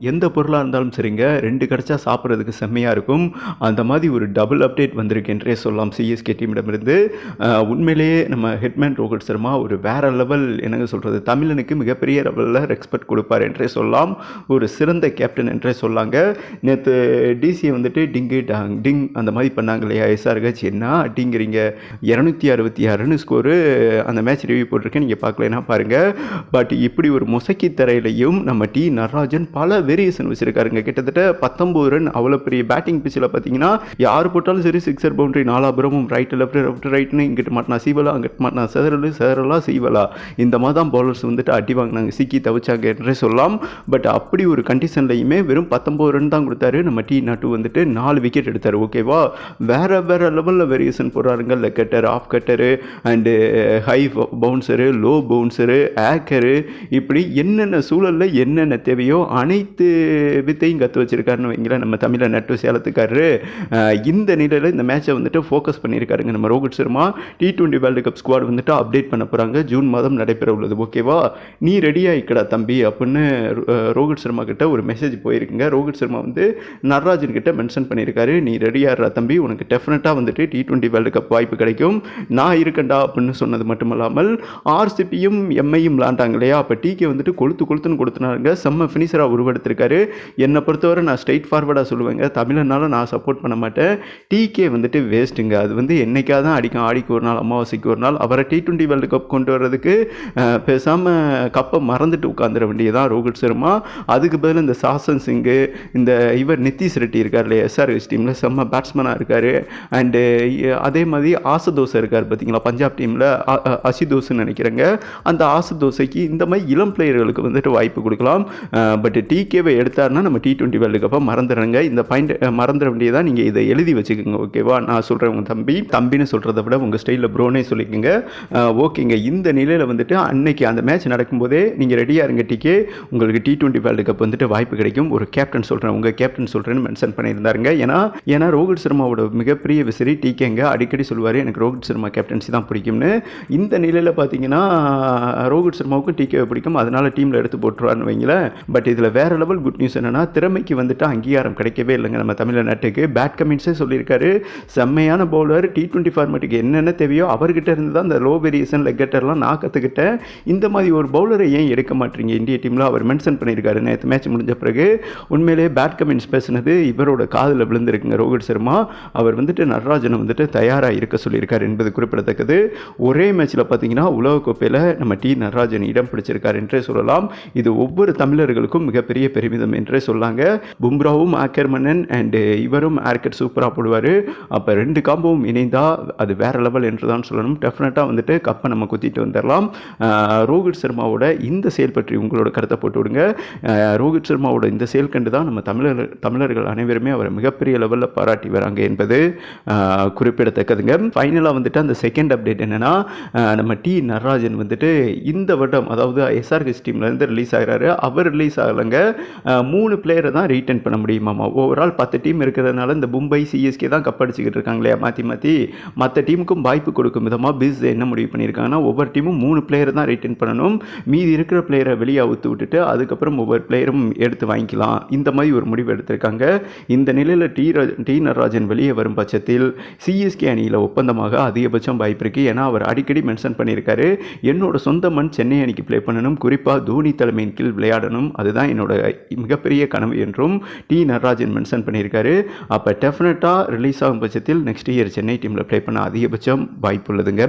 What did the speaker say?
எந்த பொருளாக இருந்தாலும் சரிங்க. ரெண்டு கிடச்சா சாப்பிட்றதுக்கு செம்மையாக இருக்கும். அந்த மாதிரி ஒரு டபுள் அப்டேட் வந்திருக்கு என்றே சொல்லலாம். சிஎஸ்கே டீமிடமிருந்து உண்மையிலேயே நம்ம ஹெட்மேன் ரோஹித் சர்மா ஒரு வேற லெவல் என்னங்க சொல்கிறது தமிழனுக்கு மிகப்பெரிய லெவலில் ரெஸ்பெக்ட் கொடுப்பார் என்றே சொல்லலாம். ஒரு சிறந்த கேப்டன் என்றே சொல்லாங்க. நேற்று டிசியை வந்துட்டு டிங்கு டாங் டிங் அந்த மாதிரி பண்ணாங்க இல்லையா? எஸ்ஆர்ஹெச் என்ன அப்படிங்கிறீங்க இரநூத்தி அறுபத்தி ஆறுன்னு ஸ்கோரு அந்த மேட்ச் ரிவ்யூ போட்டிருக்கேன். நீங்கள் பார்க்கலன்னா பாருங்கள் பட் இப்படி ஒரு முசக்கி தரையிலையும் நம்ம டி நடராஜன் பல வேரியேஷன் வச்சிருக்காருங்க கிட்டத்தட்ட பத்தொம்பது ரன் அவ்வளோ பெரிய பேட்டிங் பிச்சில் பார்த்தீங்கன்னா யார் போட்டாலும் சரி சிக்ஸர் பவுண்டரி நாலாபுரமும் ரைட்டு லெஃப்ட் லெஃப்ட் ரைட்னு இங்கிட்டு மாட்டினா சீவலா அங்கிட்டு மாட்டினா சேரலு சேரலா சீவலா. இந்த மாதிரி தான் பவுலர்ஸ் வந்துட்டு அடி வாங்கினாங்க. சிக்கி தவிச்சாங்க என்றே சொல்லலாம். பட் அப்படி ஒரு கண்டிஷன்லையுமே வெறும் பத்தொம்பது ரன் தான் கொடுத்தாரு. நம்ம டி நாட்டு வந்துட்டு நாலு விக்கெட் எடுத்தார். ஓகேவா வேறு வேறு லெவலில் variation போடுறாருங்க. Leg cutter off cutter and high bouncer low bouncer ochre இப்படி என்னென்ன சூழலில் என்னென்ன தேவையோ அனைத்து வித்து வித்தையும் கற்று வச்சுருக்காருன்னு வைங்களேன். நம்ம தமிழை நட்டு சேலத்துக்காரரு. இந்த நிலையில் இந்த மேட்சை வந்துட்டு ஃபோக்கஸ் பண்ணியிருக்காருங்க. நம்ம Rohit Sharma T twenty world cup squad வந்துட்டு அப்டேட் பண்ண போகிறாங்க ஜூன் மாதம் நடைபெற உள்ளது. ஓகேவா நீ ரெடி ஆயிக்கடா தம்பி அப்படின்னு ரோஹித் சர்மா கிட்ட ஒரு மெசேஜ் போயிருக்குங்க. ரோஹித் சர்மா வந்து நடராஜன் கிட்ட மென்ஷன் பண்ணியிருக்காரு. நீ ரெடியாகிறா தம்பி. உனக்கு டெஃபினட்டாக வந்துட்டு டி டுவெண்ட்டி வேர்ல்டு கப் வாய்ப்பு கிடைக்கும். நான் இருக்கேன்டா அப்படின்னு சொன்னது மட்டும் இல்லாமல் ஆர்சிபியும் எம்ஐயும் விளாண்டாங்க இல்லையா? அப்போ டிகே வந்துட்டு கொளுத்து கொளுத்துன்னு கொடுத்துனாருங்க. செம்ம ஃபினிஷராக கொடுத்துருக்காரு என்னை பொறுத்தவரை நான் ஸ்ட்ரைட் ஃபார்வர்டாக சொல்லுவேங்க. தமிழனால நான் சப்போர்ட் பண்ண மாட்டேன். டிகே வந்துட்டு வேஸ்ட்டுங்க அது வந்து என்றைக்காக தான் அடிக்கும். ஆடிக்கு ஒரு நாள் அமாவாசைக்கு ஒரு நாள். அவரை டி டுவெண்ட்டி வேர்ல்டு கப் கொண்டு வர்றதுக்கு பேசாமல் கப்பை மறந்துட்டு உட்காந்துட வேண்டியதான் ரோஹித் சர்மா. அதுக்கு பதில் இந்த சாசன் சிங்கு இந்த இவர் நிதிஷ் ரெட்டி இருக்கார் இல்லையா எஸ்ஆர்எஸ் டீமில் செம்ம பேட்ஸ்மேனாக இருக்கார். அண்டு அதே மாதிரி ஆசதோசை இருக்கார் பார்த்தீங்களா பஞ்சாப் டீமில் அசிதோஸ்ன்னு நினைக்கிறேங்க. அந்த ஆசதோசைக்கு இந்த மாதிரி இளம் பிளேயர்களுக்கு வந்துட்டு வாய்ப்பு கொடுக்கலாம். பட் டிகே டிகேவை எடுத்தாருன்னா நம்ம டி டுவெண்ட்டி வேர்ல்டு கப்பை மறந்துடுங்க இந்த பாயிண்ட் மறந்துட வேண்டியதாக நீங்கள் இதை எழுதி வச்சுக்கோங்க ஓகேவா நான் சொல்கிறேன் உங்கள் தம்பி. தம்பின்னு சொல்கிறத விட உங்கள் ஸ்டைலில் ப்ரோனே சொல்லிக்கோங்க. ஓகேங்க இந்த நிலையில் வந்துட்டு அன்னைக்கு அந்த மேட்ச் நடக்கும்போதே நீங்கள் ரெடியாக இருங்க டிக்கே உங்களுக்கு டி டுவெண்ட்டி வேர்ல்டு கப் வந்துட்டு வாய்ப்பு கிடைக்கும். ஒரு கேப்டன் சொல்கிறேன் உங்கள் கேப்டன் சொல்கிறேன்னு மென்ஷன் பண்ணியிருந்தாருங்க. ஏன்னா ஏன்னா ரோஹித் சர்மாவோட மிகப்பெரிய விசிறி டிகேங்க அடிக்கடி சொல்லுவார் எனக்கு ரோஹித் சர்மா கேப்டன்சி தான் பிடிக்கும்னு. இந்த நிலையில் பார்த்தீங்கன்னா ரோஹித் சர்மாவுக்கும் டிகேவை பிடிக்கும். அதனால் டீமில் எடுத்து போட்டுருவான்னு வைங்களேன். பட் இதில் வேற லெவல் குட் நியூஸ் என்னன்னா திறமைக்கு வந்துட்டு அங்கீகாரம் கிடைக்கவே இல்லைங்க நம்ம தமிழ்நாட்டுக்கு பேட் கமின்ஸே சொல்லியிருக்காரு. செம்மையான பவுலர் டி ட்வெண்ட்டி ஃபார்மேட்டுக்கு என்னென்ன தேவையோ அவர்கிட்ட இருந்து தான் அந்த லோ வேரியேஷன் லெக்கட்டர்லாம் நான் கற்றுக்கிட்டேன் இந்த மாதிரி ஒரு பவுலரை ஏன் எடுக்க மாட்டீங்க? இந்திய டீமில் அவர் மென்ஷன் பண்ணியிருக்காரு நேற்று மேட்ச் முடிஞ்ச பிறகு. உண்மையிலேயே பேட் கமின்ஸ் பேசினது இவரோட காதில் விழுந்திருக்குங்க ரோஹித் சர்மா. அவர் வந்துட்டு நடராஜனை வந்துட்டு தயாராக இருக்க சொல்லியிருக்காரு என்பது குறிப்பிடத்தக்கது. ஒரே மேட்ச்சில் பார்த்தீங்கன்னா உலகக்கோப்பையில் நம்ம டி நடராஜன் இடம் பிடிச்சிருக்காரு என்றே சொல்லலாம். இது ஒவ்வொரு தமிழர்களுக்கும் மிகப்பெரிய பெருமிதம் என்றே சொல்லாங்க. பும்ராவும் ஆக்கர் மன்னன் அண்டு இவரும் ஆர்கட் சூப்பராக போடுவார். அப்போ ரெண்டு காம்போவும் இணைந்தால் அது வேற லெவல் என்று தான் சொல்லணும். டெஃபினட்டாக வந்துட்டு கப்பை நம்ம குத்திட்டு வந்துடலாம். ரோஹித் சர்மாவோட இந்த செயல் பற்றி உங்களோட கருத்தை போட்டு விடுங்க. ரோஹித் சர்மாவோட இந்த செயல் கண்டு தான் நம்ம தமிழர் தமிழர்கள் அனைவருமே அவரை மிகப்பெரிய லெவலில் பாராட்டி வராங்க என்பது குறிப்பிடத்தக்கதுங்க. ஃபைனலாக வந்துட்டு அந்த செகண்ட் அப்டேட் என்னென்னா நம்ம டி நடராஜன் வந்துட்டு இந்த வருடம் அதாவது எஸ்ஆர்ஹெச் டீம்லேருந்து ரிலீஸ் ஆகிறாரு. அவர் ரிலீஸ் ஆகலைங்க. மூணு பிளேயரை தான் ரீட்டைன் பண்ண முடியுமாம்மா ஓவரால் பத்து டீம் இருக்கிறதுனால இந்த மும்பை சிஎஸ்கே தான் கப் அடிச்சுக்கிட்டு இருக்காங்களே மாற்றி மாற்றி மற்ற டீமுக்கும் வாய்ப்பு கொடுக்கும் விதமாக பிஸ் என்ன முடிவு பண்ணியிருக்காங்கன்னா ஒவ்வொரு டீமும் மூணு பிளேயரை தான் ரிட்டைன் பண்ணணும். மீதி இருக்கிற பிளேயரை வெளியே அவுத்து விட்டுட்டு அதுக்கப்புறம் ஒவ்வொரு பிளேயரும் எடுத்து வாங்கிக்கலாம். இந்த மாதிரி ஒரு முடிவு எடுத்திருக்காங்க. இந்த நிலையில் டி டி நடராஜன் வெளியே வரும் பட்சத்தில் சிஎஸ்கே அணியில் ஒப்பந்தமாக அதிகபட்சம் வாய்ப்பு இருக்குது ஏன்னா அவர் அடிக்கடி மென்ஷன் பண்ணியிருக்காரு. என்னோட சொந்த மண் சென்னை அணிக்கு ப்ளே பண்ணணும். குறிப்பாக தோனி தலைமையின் கீழ் விளையாடணும். அதுதான் என்னோட மிகப்பெரிய கனவு என்றும் டி நடராஜன் மென்ஷன் பண்ணியிருக்காரு. அப்போ டெஃபினட்டாக ரிலீஸ் ஆகும் பட்சத்தில் நெக்ஸ்ட் இயர் சென்னை டீமில் ப்ளே பண்ண அதிகபட்சம் வாய்ப்பு உள்ளதுங்க.